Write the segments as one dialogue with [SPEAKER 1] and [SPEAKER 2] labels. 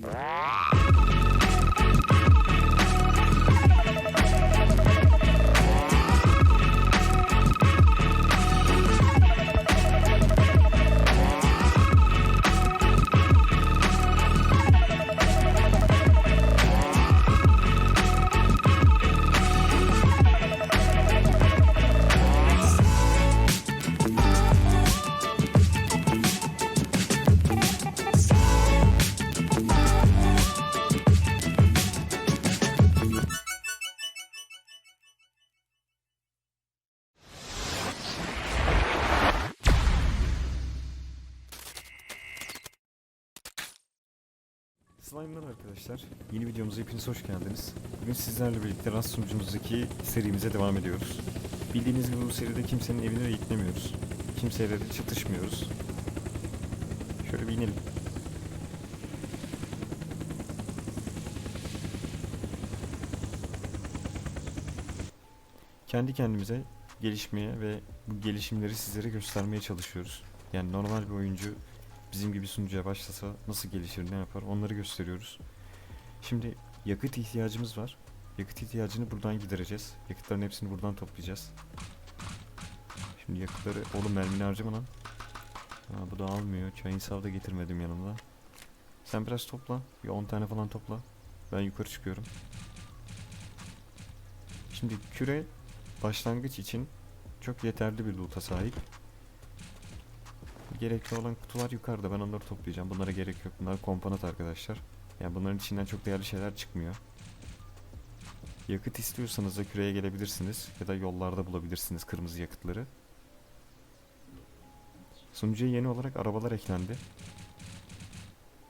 [SPEAKER 1] Bye. Slime'lar arkadaşlar. Yeni videomuza hepiniz hoş geldiniz. Bugün sizlerle birlikte Rust sunucumuzdaki serimize devam ediyoruz. Bildiğiniz gibi bu seride kimsenin evine gitmiyoruz. Kimseyle de çatışmıyoruz. Şöyle bir inelim. Kendi kendimize gelişmeye ve bu gelişimleri sizlere göstermeye çalışıyoruz. Yani normal bir oyuncu bizim gibi sunucuya başlasa nasıl gelişir, ne yapar onları gösteriyoruz. Şimdi yakıt ihtiyacımız var. Yakıt ihtiyacını buradan gidereceğiz. Yakıtların hepsini buradan toplayacağız. Şimdi yakıtları... Oğlum mermini harcama lan. Ha, bu da almıyor. Çayın sav da getirmedim yanımda. Sen biraz topla. Bir 10 tane falan topla. Ben yukarı çıkıyorum. Şimdi küre başlangıç için çok yeterli bir loot'a sahip. Gerekli olan kutular yukarıda. Ben onları toplayacağım. Bunlara gerek yok. Bunlar komponent arkadaşlar. Yani bunların içinden çok değerli şeyler çıkmıyor. Yakıt istiyorsanız da küreye gelebilirsiniz. Ya da yollarda bulabilirsiniz kırmızı yakıtları. Sunucuya yeni olarak arabalar eklendi.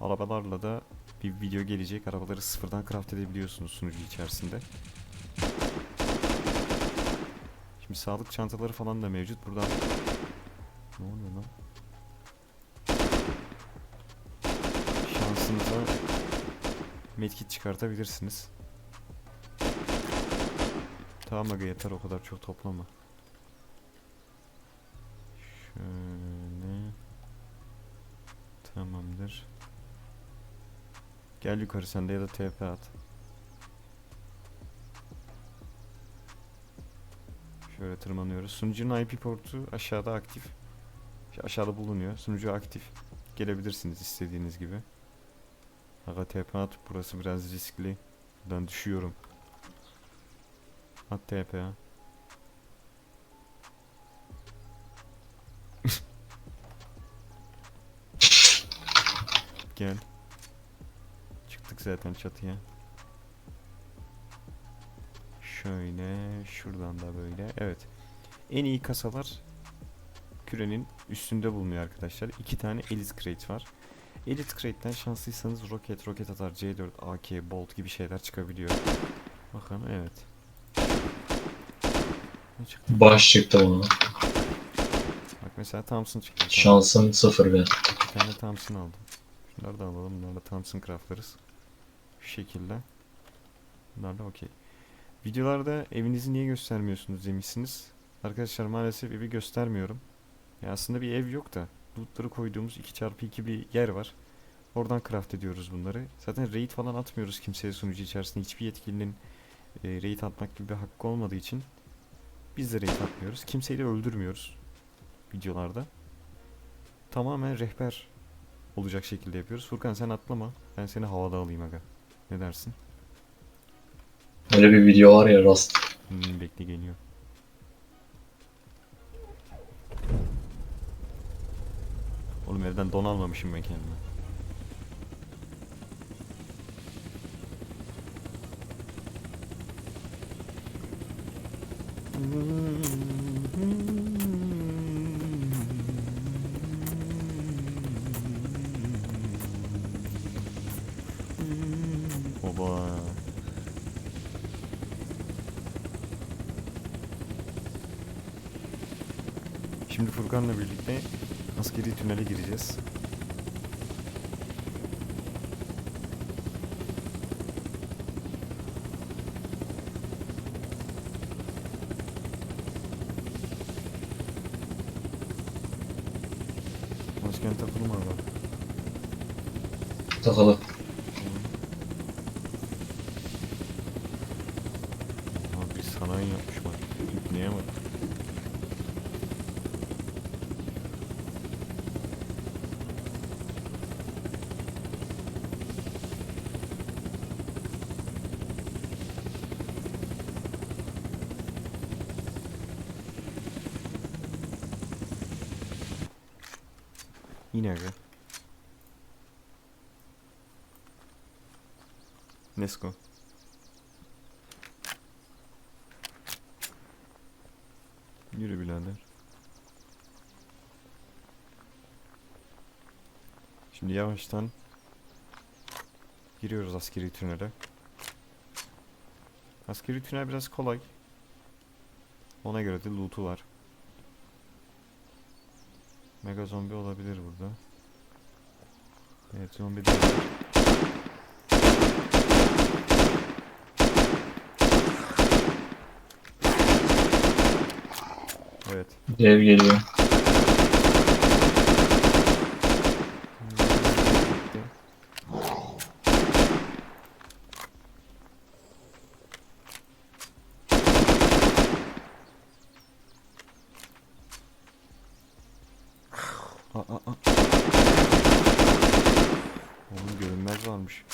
[SPEAKER 1] Arabalarla da bir video gelecek. Arabaları sıfırdan craft edebiliyorsunuz sunucu içerisinde. Şimdi sağlık çantaları falan da mevcut. Buradan... Ne oluyor lan? Şansınıza medkit çıkartabilirsiniz. Tamam aga yeter o kadar çok toplama. Şöyle. Tamamdır. Gel yukarı sen de ya da TP at. Şöyle tırmanıyoruz. Sunucunun IP portu aşağıda aktif. Aşağıda bulunuyor. Sunucu aktif. Gelebilirsiniz istediğiniz gibi. Aga TP at. Burası biraz riskli. Buradan düşüyorum. At TP ya. Gel. Çıktık zaten çatıya. Şöyle şuradan da böyle. Evet. En iyi kasalar kürenin üstünde bulunuyor arkadaşlar. İki tane Elite Crate var. Elite Crate'den şanslıysanız roket, roket atar, C4, AK, Bolt gibi şeyler çıkabiliyor. Bakın evet. Ne çıktı?
[SPEAKER 2] Baş çıktı bana.
[SPEAKER 1] Bak mesela Thompson çıktı.
[SPEAKER 2] Şansım sıfır be.
[SPEAKER 1] Bir tane Thompson aldım. Şunları da alalım. Bunlarla Thompson craftlarız. Şu şekilde. Bunlarla okey. Videolarda evinizi niye göstermiyorsunuz demişsiniz. Arkadaşlar maalesef evi göstermiyorum. Ya aslında bir ev yok da lootları koyduğumuz 2x2 bir yer var. Oradan craft ediyoruz bunları. Zaten raid falan atmıyoruz kimseye sunucu içerisinde. Hiçbir yetkilinin e, raid atmak gibi bir hakkı olmadığı için biz de raid atmıyoruz. Kimseyi de öldürmüyoruz videolarda. Tamamen rehber olacak şekilde yapıyoruz. Furkan sen atlama. Ben seni havada alayım aga. Ne dersin?
[SPEAKER 2] Öyle bir video var ya rast.
[SPEAKER 1] Hmm, bekle geliyor. Oğlum evden don almamışım ben kendime. Oba. Şimdi Furkan'la birlikte askeri tünele gireceğiz. Masken takılı mı abi?
[SPEAKER 2] Takalı.
[SPEAKER 1] Yine aga. Nesko. Yürü birader. Şimdi yavaştan giriyoruz askeri tünele. Askeri tünel biraz kolay. Ona göre de loot'u var. Mega zombi olabilir burada. Evet zombi de. Evet.
[SPEAKER 2] Dev geliyor.
[SPEAKER 1] Gitti. Aa, aa, aa. Oğlum görünmez varmış.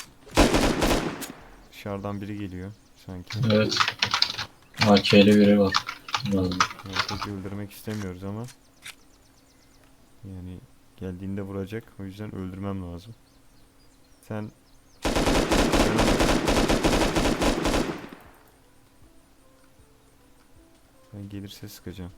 [SPEAKER 1] Dışarıdan biri geliyor sanki.
[SPEAKER 2] Evet. AK'li biri var. Lazım.
[SPEAKER 1] Öldürmek istemiyoruz ama yani geldiğinde vuracak. O yüzden öldürmem lazım. Sen ben gelirse sıkacağım.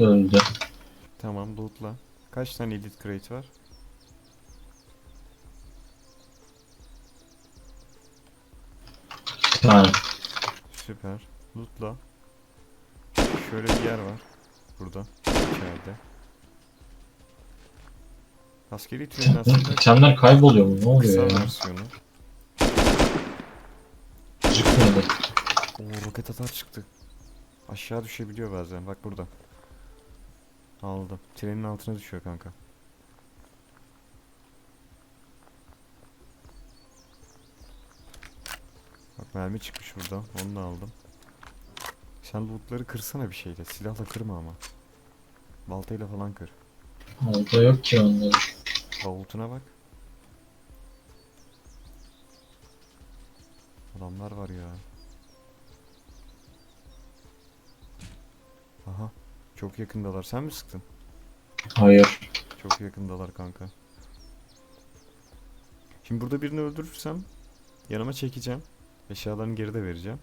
[SPEAKER 2] Öldü.
[SPEAKER 1] Tamam lootla. Kaç tane edit crate var?
[SPEAKER 2] Bir tane.
[SPEAKER 1] Süper. Lootla. Şöyle bir yer var. Burada. içeride. Askeri tünelin aslında
[SPEAKER 2] İtemler kayboluyor mu? Ne
[SPEAKER 1] kısa
[SPEAKER 2] oluyor ya?
[SPEAKER 1] versiyonu.
[SPEAKER 2] Çıkmadı.
[SPEAKER 1] Oo roket atar çıktı. Aşağı düşebiliyor bazen. Bak burada. Aldım. Trenin altına düşüyor kanka. Bak mermi çıkmış buradan. Onu da aldım. Sen lootları kırsana bir şeyle. Silahla kırma ama. Baltayla falan kır.
[SPEAKER 2] Orada yok ki onları.
[SPEAKER 1] Davultuna bak. Adamlar var ya. Aha. Çok yakındalar. Sen mi sıktın?
[SPEAKER 2] Hayır.
[SPEAKER 1] Çok yakındalar kanka. Şimdi burada birini öldürürsem yanıma çekeceğim. Eşyalarını geri de vereceğim.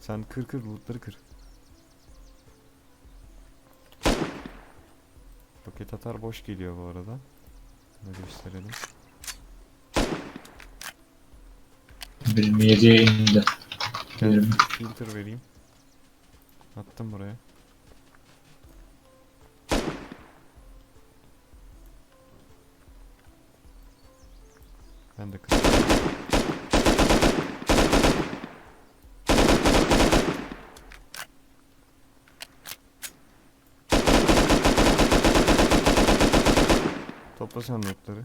[SPEAKER 1] Sen kır kır lootları kır. Roket atar boş geliyor bu arada. Bunu gösterelim.
[SPEAKER 2] 27'ye indi.
[SPEAKER 1] Filter vereyim. Attım buraya. Ben de kır. Topla sen notları.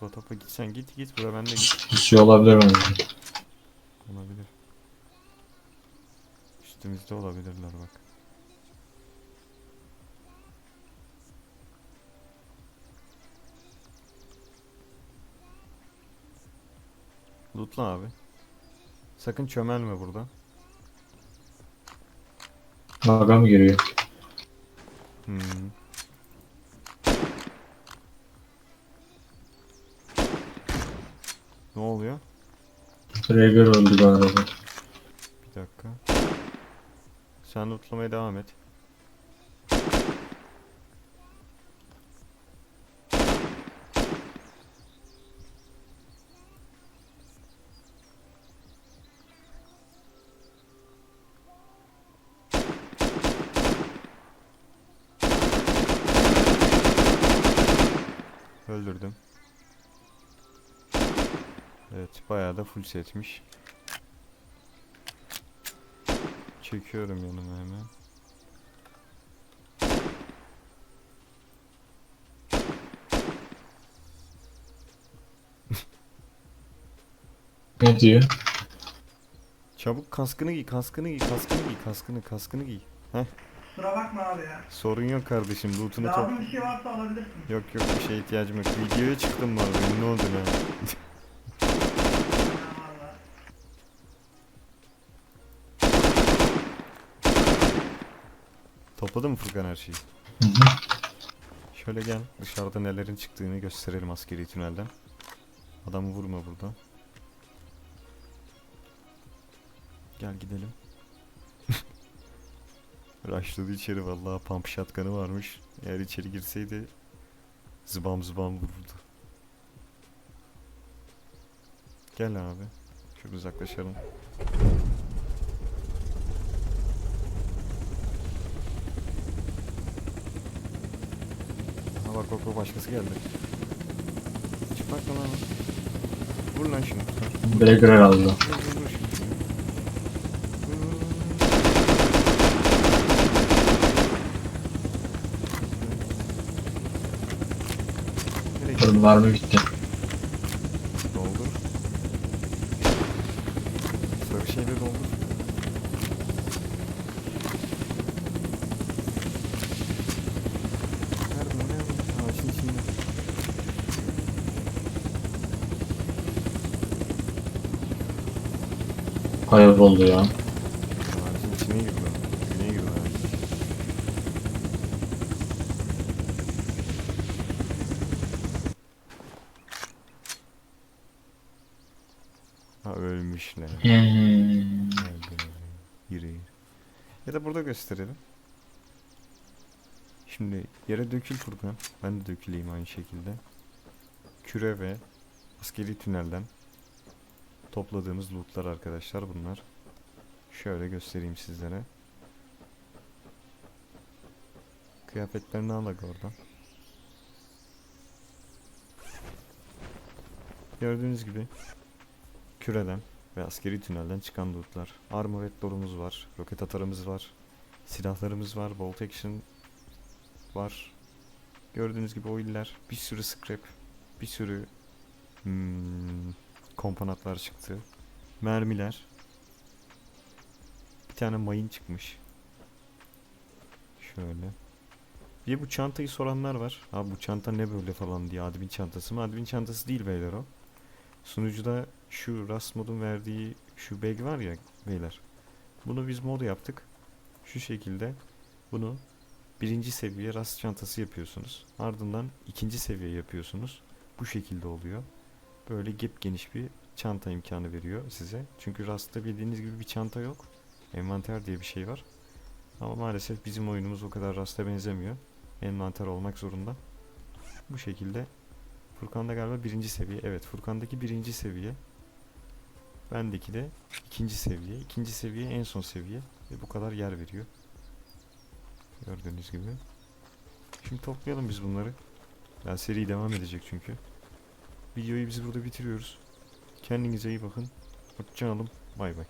[SPEAKER 1] Topla topla git sen git git bura bende git.
[SPEAKER 2] Pusuyor olabilir bence.
[SPEAKER 1] Olabilir. Üstümüzde olabilirler bak. Lootla abi. Sakın çömelme burada.
[SPEAKER 2] Baga mı giriyor?
[SPEAKER 1] Hmm. Ne oluyor?
[SPEAKER 2] Traeger öldü galiba.
[SPEAKER 1] Bir dakika. Sen lootlamaya devam et. Öldürdüm bayağı da full setmiş. Çekiyorum yanıma hemen.
[SPEAKER 2] Ne diyor?
[SPEAKER 1] Çabuk kaskını giy, kaskını giy, kaskını giy, kaskını, kaskını giy.
[SPEAKER 3] Kusura bakma abi ya.
[SPEAKER 1] Sorun yok kardeşim, lootunu top...
[SPEAKER 3] Lazım bir şey varsa alabilirsin.
[SPEAKER 1] Yok yok bir şeye ihtiyacım yok. Videoya çıktım bu arada, ünlü oldun ha. Topladın mı Furkan her şeyi?
[SPEAKER 2] Hı hı.
[SPEAKER 1] Şöyle gel, dışarıda nelerin çıktığını gösterelim askeri tünelden. Adamı vurma burada. Gel gidelim. Rushladı içeri vallahi pump shotgun'ı varmış. Eğer içeri girseydi zıbam zıbam vururdu. Gel abi. Şöyle uzaklaşalım. Bak başkası geldi. Çıplak mı lan? o? Vur lan şunu.
[SPEAKER 2] Beggar herhalde.
[SPEAKER 1] vur, vur, vur şunu. Vur. Nereye gitti?
[SPEAKER 2] Fırın var mı bitti.
[SPEAKER 1] Doldur. Sarı şeyle doldur. Nerede o? Nerede? Ağacın içinde.
[SPEAKER 2] Kayboldu ya.
[SPEAKER 1] Ağacın içine girdi. o. Dibine girdi ağacın. Ha ölmüşler.
[SPEAKER 2] Hmm.
[SPEAKER 1] Nerede? Yürü. Ya da burada gösterelim. Şimdi yere dökül Furkan. Ben de döküleyim aynı şekilde. Küre ve askeri tünelden topladığımız lootlar arkadaşlar bunlar. Şöyle göstereyim sizlere. Kıyafetlerini al aga oradan. Gördüğünüz gibi küreden ve askeri tünelden çıkan lootlar. Armored dolumuz var, roket atarımız var, silahlarımız var, bolt action var. Gördüğünüz gibi oiller, bir sürü scrap, bir sürü hmm, komponatlar çıktı. Mermiler. Bir tane mayın çıkmış. Şöyle. Bir bu çantayı soranlar var. Abi bu çanta ne böyle falan diye. Admin çantası mı? Admin çantası değil beyler o. Sunucuda şu Rust modun verdiği şu bag var ya beyler. Bunu biz mod yaptık. Şu şekilde bunu birinci seviye Rust çantası yapıyorsunuz. Ardından ikinci seviye yapıyorsunuz. Bu şekilde oluyor. Böyle gep geniş bir çanta imkanı veriyor size. Çünkü Rust'ta bildiğiniz gibi bir çanta yok. Envanter diye bir şey var. Ama maalesef bizim oyunumuz o kadar Rust'a benzemiyor. Envanter olmak zorunda. Bu şekilde Furkan'da galiba birinci seviye. Evet Furkan'daki birinci seviye. Bendeki de ikinci seviye. İkinci seviye en son seviye. Ve bu kadar yer veriyor. Gördüğünüz gibi. Şimdi toplayalım biz bunları. Ya seri devam edecek çünkü. Videoyu biz burada bitiriyoruz. Kendinize iyi bakın. Hoşçakalın. Bay bay.